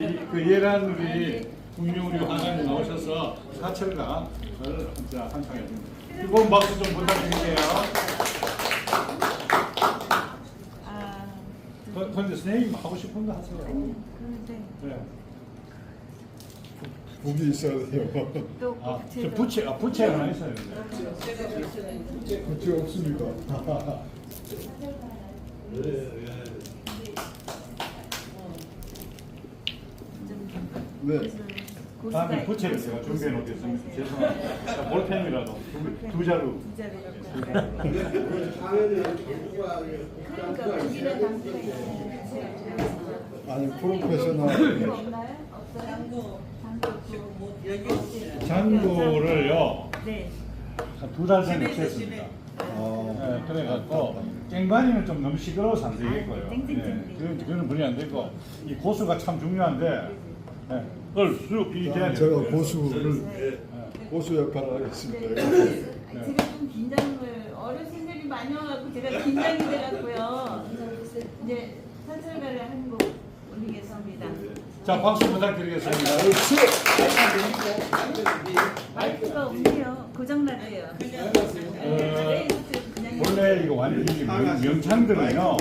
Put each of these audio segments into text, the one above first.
그 예란 우리 국민 우리 화장님 나오셔서 사철가 를 진짜 한창해 줍니다. 이번 박수 좀 부탁드릴게요. 아, 그- 근데 선생님 하고 싶은 거 하세요. 그런데 네. 복이 있어야 돼요. 또 아, 저 부채, 아, 부채 하나 있어요. 복이 없습니까? 네. 고수가 다음에 부채를 제가 준비해 놓겠습니다. 죄송합니다. 자, 볼펜이라도 두, 두 자루. 두 자루 갖고. 그러니까 고기를 담고 있어요. 아니 프로페셔널 없나요? 없어요? 잔고를요, 네. 두 달 전에 없앴습니다. 아, 네, 그래갖고 깽관이는 좀 너무 시끄러워서 안 되겠고요. 아, 땡땡땡땡. 그건, 그건 분이 안 되고 이 고수가 참 중요한데 네, 그걸 쑥이 돼야 돼요. 제가 고수를 네. 고수 역할을 하겠습니다. 제가 좀 긴장을 어르신들이 많이 와갖고 제가 긴장이 돼갖고요. 이제 사철가를 한 곡 올리겠습니다. 자 박수 부탁드리겠습니다. 마이크가 없네요. 고장났대요. 네, 그냥 원래 이거 완전히 명- 명창들은요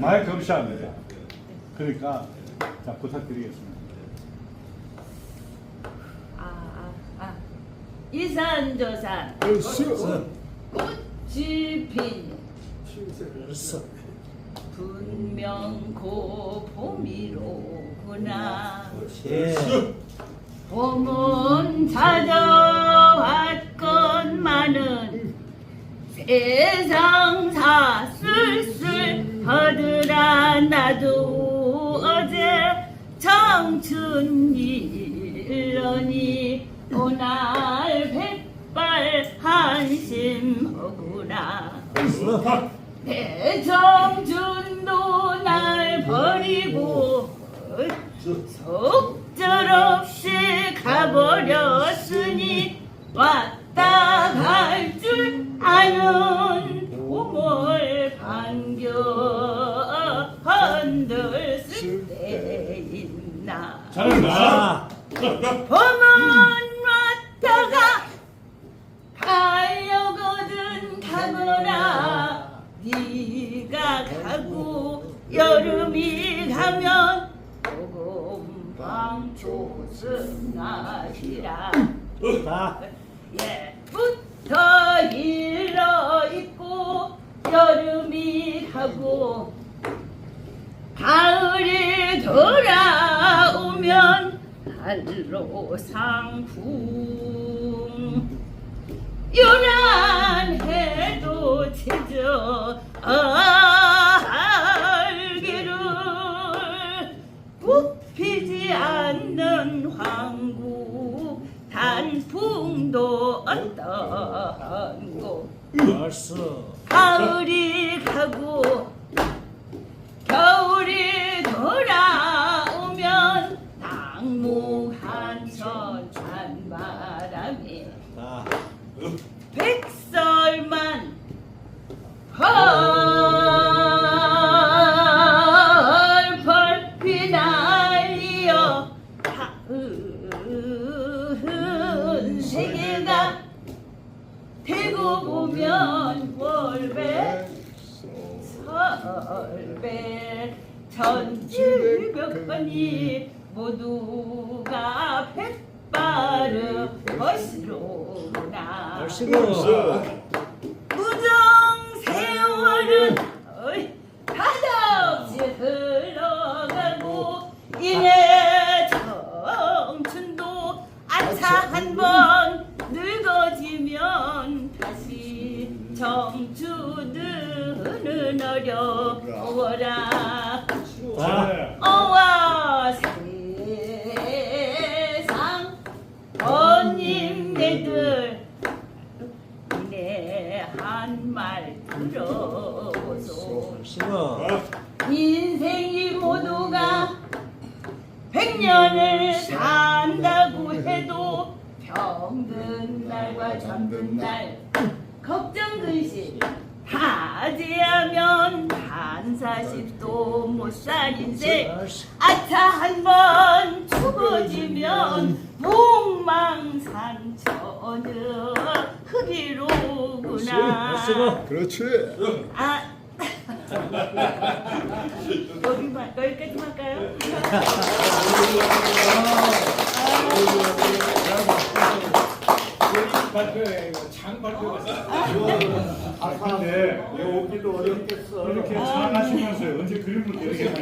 마이크 없이 합니다. 그러니까 자 부탁드리겠습니다. 아, 아, 아. 이산저산. 얼쑤 꽃이 핀 분명 고 봄이로구나. 봄은 찾아왔건만은 세상 사슬슬 허드라. 나도 어제 청춘 일러니 오날 백발 한심하구나 대정준도 날 버리고 속절없이 가버렸으니 왔다 갈 줄 아는 봄을 반겨 흔들 쓸때 있나? 잘한다. 조승하시라. 예부터 일러 있고 여름이 가고 가을이 돌아오면 한로 상풍 굽히지 않는 황국 단풍도 어떤 곳 가을이 가고 겨울이 돌아오면 당무한천 찬바람에 백 세계가 대고 보면 월배 설배 천칠백번이 모두가 백발을 것이로구나 한 번 늙어지면 다시 청춘은 어려워라 네. 어와 세상 언님네들 내 한 말 들어보소 인생이 모두가 백년을 산다고 병든 날과 잠든 날 걱정 근심 하지하면 반사십도 못 살인데 아차 한번 죽어지면 목망상처는 흙이로구나 그렇지. 아 여기만 여기까지 할까요? 근데 이렇게 잘 하시면서 언제 그림을 이렇게